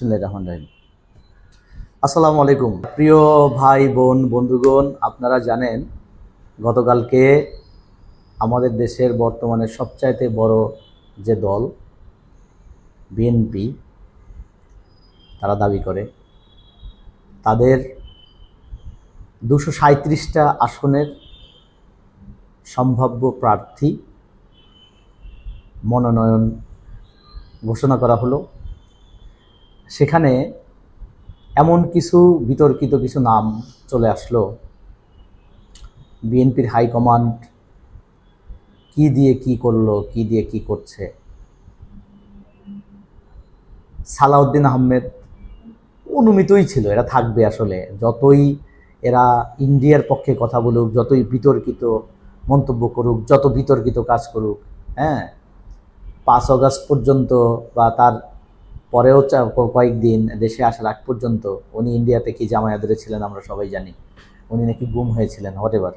বিসমুল্লাহ রহমান রহিম। আসসালামু আলাইকুম। প্রিয় ভাই, বোন, বন্ধুগণ, আপনারা জানেন গতকালকে আমাদের দেশের বর্তমানে সবচাইতে বড় যে দল, বিএনপি, তারা দাবি করে, তাদের দুশো সাঁত্রিশটা আসনের সম্ভাব্য প্রার্থী মনোনয়ন ঘোষণা করা হলো। সেখানে এমন কিছু বিতর্কিত কিছু নাম চলে আসলো। বিএনপির হাইকমান্ড কি দিয়ে কি করল, কি দিয়ে কি করছে? সালাউদ্দিন আহমেদ অনুমিতই ছিল, এরা থাকবে আসলে। যতই এরা ইন্ডিয়ার পক্ষে কথা বলুক, যতই বিতর্কিত মন্তব্য করুক, যত বিতর্কিত কাজ করুক হ্যাঁ পাঁচ অগস্ট পর্যন্ত বা তার পরেও কয়েকদিন দেশে আসার আগ পর্যন্ত উনি ইন্ডিয়াতে কি জামায়া ছিলেন আমরা সবাই জানি। উনি নাকি গুম হয়েছিলেন হোয়াট এভার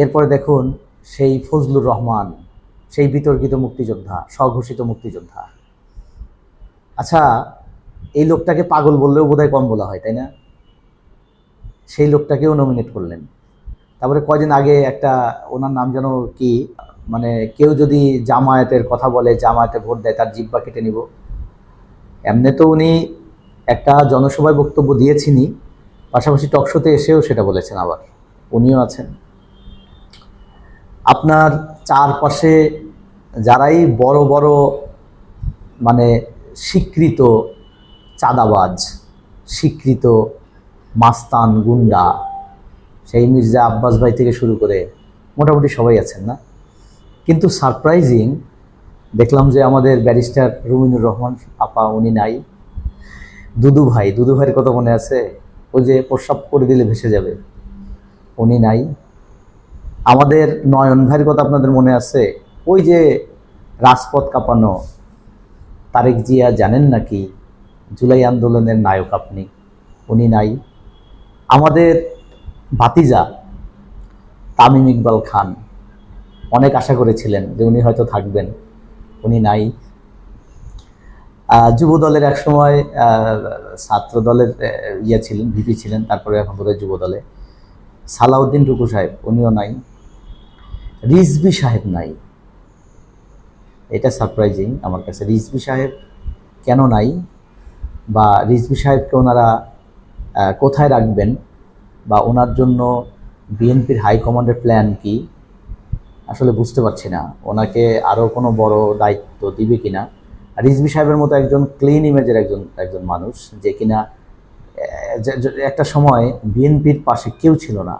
এরপরে দেখুন সেই ফজলুর রহমান, সেই বিতর্কিত মুক্তিযোদ্ধা, স্বঘোষিত মুক্তিযোদ্ধা। আচ্ছা এই লোকটাকে পাগল বললেও বোধহয় কম বলা হয়, তাই না? সেই লোকটাকেও নমিনেট করলেন। তারপরে কয়দিন আগে একটা, ওনার নাম যেন কি মানে কেউ যদি জামায়াতের কথা বলে, জামায়াতে ভোট দেয়, তার জিব্বা কেটে নিব। এমনি তো উনি একটা জনসভায় বক্তব্য দিয়েছিনি, পাশাপাশি টকশোতে এসেও সেটা বলেছেন আবার। উনিও আছেন। আপনার চারপাশে যারাই বড় বড় মানে স্বীকৃত চাঁদাবাজ, স্বীকৃত মাস্তান, গুন্ডা, সেই মির্জা আব্বাস ভাই থেকে শুরু করে মোটামুটি সবাই আছেন না? কিন্তু সারপ্রাইজিং দেখলাম যে আমাদের ব্যারিস্টার রুমিনুর রহমান আপা, উনি নাই। দুদু ভাই, দুদু ভাইয়ের কথা মনে আছে? ওই যে প্রস্রাব করে দিলে ভেসে যাবে। উনি নাই। আমাদের নয়ন ভাইয়ের কথা আপনাদের মনে আছে? ওই যে রাজপথ কাঁপানো, তারেক জিয়া জানেন নাকি? জুলাই আন্দোলনের নায়ক আপনি। উনি নাই। আমাদের ভাতিজা তামিম ইকবাল খান, অনেক আশা করেছিলেন যে উনি হয়তো থাকবেন। উনি নাই। যুব দলের এক সময় ছাত্র দলের ইয়ে ছিলেন, ভিপি ছিলেন, তারপরে এখন বোধহয় যুব দলে সালাউদ্দিন টুকু সাহেব, উনিও নাই। রিজবি সাহেব নাই। এটা সারপ্রাইজিং আমার কাছে। রিজবি সাহেব কেন নাই? বা রিজবি সাহেবকে ওনারা কোথায় রাখবেন? বা ওনার জন্য বিএনপির হাইকমান্ডের প্ল্যান কি? আসলে বুঝতে পারছি না। ওনাকে আরও কোনো বড় দায়িত্ব দিবে কিনা? রিজবি সাহেবের মতো একজন ক্লিন ইমেজের একজন একজন মানুষ যে কিনা একটা সময় বিএনপির পাশে কেউ ছিল না।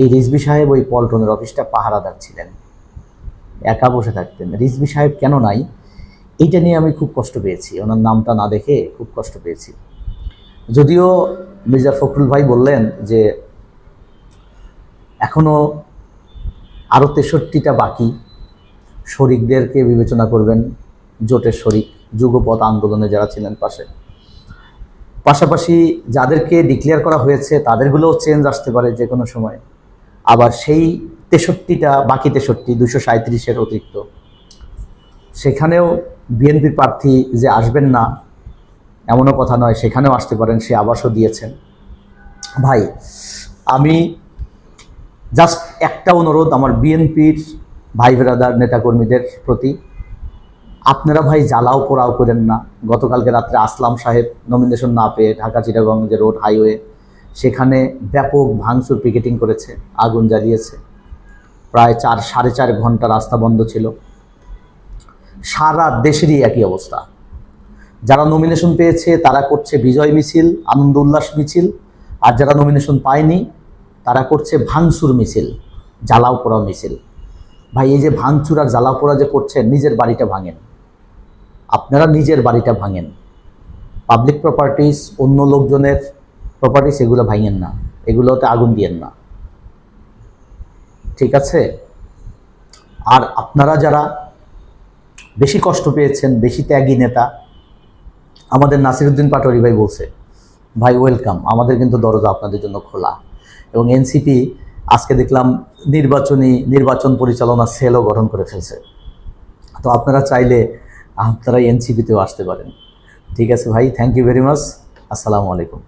এই রিজবি সাহেব ওই পল্টনের অফিসটা পাহারাদার ছিলেন। একা বসে থাকতেন। রিজবি সাহেব কেন নাই? এইটা নিয়ে আমি খুব কষ্ট পেয়েছি। ওনার নামটা না দেখে খুব কষ্ট পেয়েছি। যদিও মির্জা ফখরুল ভাই বললেন যে এখনও আরও তেষট্টিটা বাকি। শরিকদেরকে বিবেচনা করবেন, জোটের শরিক যুগপথ আন্দোলনে যারা ছিলেন পাশে। পাশাপাশি যাদেরকে ডিক্লেয়ার করা হয়েছে, তাদেরগুলোও চেঞ্জ আসতে পারে যে কোনো সময়। আবার সেই তেষট্টিটা, বাকি তেষট্টি দুশো সাঁত্রিশের অতিরিক্ত। সেখানেও বিএনপির প্রার্থী যে আসবেন না, এমনও কথা নয়, সেখানেও আসতে পারেন, সে আবাসও দিয়েছেন। ভাই, আমি জাস্ট একটা অনুরোধ আমার বিএনপির ভাই ব্রাদার নেতাকর্মীদের প্রতি। আপনারা ভাই জ্বালাও পোড়াও করেন না। গতকালকে রাত্রে আসলাম সাহেব নমিনেশন না পেয়ে ঢাকা চিটাগং যে রোড হাইওয়ে, সেখানে ব্যাপক ভাঙচুর পিকেটিং করেছে, আগুন জ্বালিয়েছে। প্রায় চার, সাড়ে চার ঘণ্টা রাস্তা বন্ধ ছিল। সারা দেশেরই একই অবস্থা। যারা নমিনেশন পেয়েছে, তারা করছে বিজয় মিছিল, আনন্দ উল্লাস মিছিল। আর যারা নমিনেশন পায়নি তারা করছে ভাঙচুর মিছিল, জ্বালাও পোড়াও মিছিল। ভাই, এই যে ভাঙচুর আর জ্বালাও পোড়া যে করছেন নিজের বাড়িটা ভাঙেন। আপনারা নিজের বাড়িটা ভাঙেন। পাবলিক প্রপার্টিস অন্য লোকজনের প্রপার্টিস এগুলো ভাঙেন না। এগুলোতে আগুন দিয়েন না। ঠিক আছে? আর আপনারা যারা বেশি কষ্ট পেয়েছেন, বেশি ত্যাগী নেতা, আমাদের নাসিরুদ্দিন পাটোয়ারি ভাই বলছে, ভাই ওয়েলকাম আমাদের কিন্তু দরজা আপনাদের জন্য খোলা। এবং এনসিপি আজকে দেখলাম নির্বাচনী নির্বাচন পরিচালনা সেলও গঠন করে ফেলছে। তো আপনারা চাইলে আপনারা এনসিপিতেও আসতে পারেন। ঠিক আছে ভাই থ্যাংক ইউ ভেরি মাচ আসসালামু আলাইকুম।